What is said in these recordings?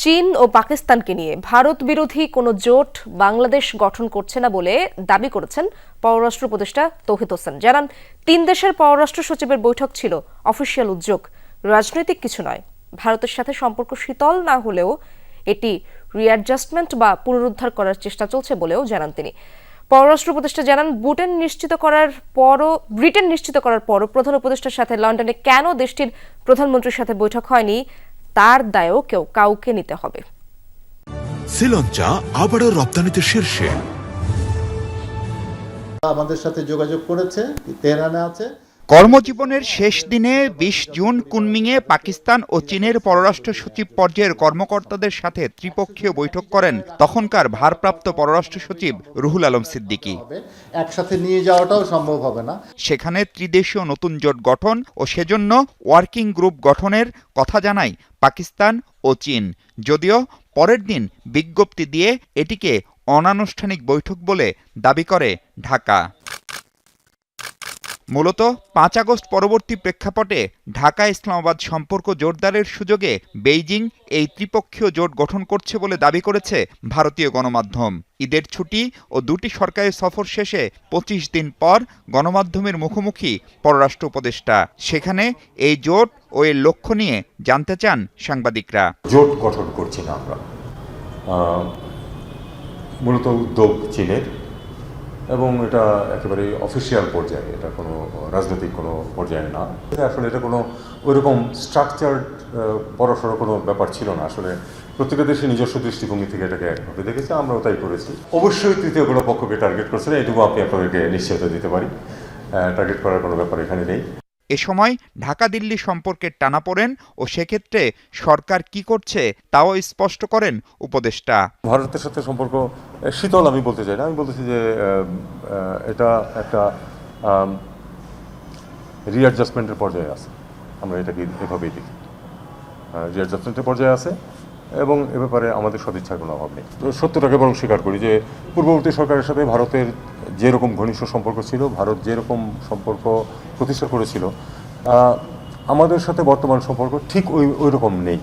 চীন ও পাকিস্তানকে নিয়ে ভারত বিরোধী কোনো জোট বাংলাদেশ গঠন করছে না বলে দাবি করেছেন পররাষ্ট্র উপদেষ্টা তৌহিদ হোসেন। জানান, তিন দেশের পররাষ্ট্র সচিবের বৈঠক ছিল অফিসিয়াল উদ্যোগ। রাজনৈতিক কিছু নয়। ভারতের সাথে সম্পর্ক শীতল না হলেও এটি রিঅ্যাডজাস্টমেন্ট বা পুনরুদ্ধার করার চেষ্টা চলছে বলেও জানান তিনি। পররাষ্ট্র উপদেষ্টা জানান, ব্রিটেন নিশ্চিত করার পরও, ব্রিটেন নিশ্চিত করার পরও প্রধান উপদেষ্টার সাথে লন্ডনে কেন দেশটির প্রধানমন্ত্রীর সাথে বৈঠক হয়নি তার দায়ও কেউ কাউকে নিতে হবে। শ্রীলঙ্কা আবারও রপ্তানিতে শীর্ষে। আমাদের সাথে যোগাযোগ করেছে তেহরানে আছে। কর্মজীবনের শেষ দিনে বিশ জুন কুনমিংয়ে পাকিস্তান ও চীনের পররাষ্ট্র সচিব পর্যায়ের কর্মকর্তাদের সাথে ত্রিপক্ষীয় বৈঠক করেন তখনকার ভারপ্রাপ্ত পররাষ্ট্র সচিব রুহুল আলম সিদ্দিকী। একসাথে নিয়ে যাওয়াটাও সম্ভব হবে না। সেখানে ত্রিদেশীয় নতুন জোট গঠন ও সেজন্য ওয়ার্কিং গ্রুপ গঠনের কথা জানায় পাকিস্তান ও চীন। যদিও পরের দিন বিজ্ঞপ্তি দিয়ে এটিকে অনানুষ্ঠানিক বৈঠক বলে দাবি করে ঢাকা। মূলত পাঁচ আগস্ট পরবর্তী প্রেক্ষাপটে ঢাকা ইসলামাবাদ সম্পর্ক জোরদারের সুযোগে বেইজিং এই ত্রিপক্ষীয় জোট গঠন করছে বলে দাবি করেছে ভারতীয় গণমাধ্যম। ঈদের ছুটি ও দুটি সরকারি সফর শেষে পঁচিশ দিন পর গণমাধ্যমের মুখোমুখি পররাষ্ট্র উপদেষ্টা। সেখানে এই জোট ও এর লক্ষ্য নিয়ে জানতে চান সাংবাদিকরা। জোট গঠন করছি না আমরা। মূলত উদ্যোগ চীনের। এবং এটা একেবারে অফিসিয়াল পর্যায়ে, এটা কোনো রাজনৈতিক কোনো পর্যায়ে না। আসলে এটা কোনো ওইরকম স্ট্রাকচার বড়সড় কোনো ব্যাপার ছিল না। আসলে প্রত্যেকটা দেশের নিজস্ব দৃষ্টিভঙ্গি থেকে এটাকে একভাবে দেখেছে, আমরাও তাই করেছি। অবশ্যই তৃতীয় কোনো পক্ষকে টার্গেট করছে না, এটুকু আপনি আপনাদেরকে নিশ্চয়তা দিতে পারি। টার্গেট করার কোনো ব্যাপার এখানে নেই। এ সময় ঢাকা দিল্লি সম্পর্কের টানাপোড়েন ও সেক্ষেত্রে সরকার কি করছে তাও স্পষ্ট করেন উপদেষ্টা। ভারতের সাথে সম্পর্ক শীতল আমি বলতে চাই না। আমি বলতেছি যে এটা একটা রিঅ্যাডজাস্টমেন্টের পর্যায়ে আছে। আমরা এটাকে এভাবেই দেখি। রিঅ্যাডজাস্টমেন্টের পর্যায়ে আছে এবং এ ব্যাপারে আমাদের সদিচ্ছার কোনো অভাব নেই। সত্যটাকে বরং স্বীকার করি যে, পূর্ববর্তী সরকারের সাথে ভারতের যেরকম ঘনিষ্ঠ সম্পর্ক ছিল ভারত যেরকম সম্পর্ক প্রতিষ্ঠা করেছিল আমাদের সাথে বর্তমান সম্পর্ক ঠিক ওই ওই রকম নেই।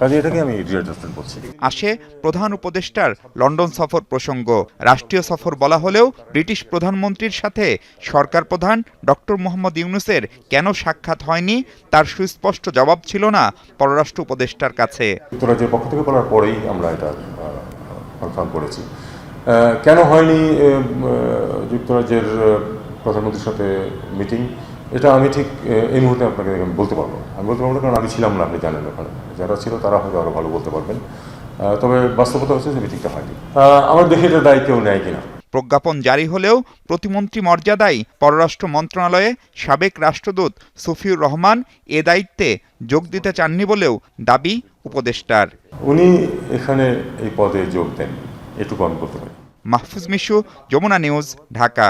কাজে এটাকে আমি রিঅ্যাডজাস্টমেন্ট বলছি। আসে প্রধান উপদেষ্টার লন্ডন সফর প্রসঙ্গ। রাষ্ট্রীয় সফর বলা হলেও ব্রিটিশ প্রধানমন্ত্রীর সাথে সরকার প্রধান ডক্টর মোহাম্মদ ইউনুসের কেন সাক্ষাৎ হয়নি তার সুস্পষ্ট জবাব ছিল না পররাষ্ট্র উপদেষ্টার কাছে। যুক্তরাজ্যের পক্ষ থেকে বলার পরেই আমরা এটা কনফার্ম করেছি। কেন হয়নি যুক্তরাজ্যের প্রধানমন্ত্রীর সাথে মিটিং? এটা আমি ঠিক এই মুহূর্তে আপনাকে বলতে পারব। আমি বলতে পারব না কারণ আমি ছিলাম না আপনি জানেন ওখানে যারা ছিল তারা হয়তো আরও ভালো বলতে পারবেন। তবে বাস্তবতা হচ্ছে যে মিটিংটা হয়নি। আমার দেখে এটা দায় কেউ নেয় কিনা? প্রজ্ঞাপন জারি হলেও প্রতিমন্ত্রী মর্যাদায় পররাষ্ট্র মন্ত্রণালয়ে সাবেক রাষ্ট্রদূত সফিউর রহমান এ দায়িত্বে যোগ দিতে চাননি বলেও দাবি উপদেষ্টার। উনি এখানে এই পদে যোগ দেন এটুকু আমি বলতে পারি। মাহফুজ মিশু যমুনা নিউজ ঢাকা।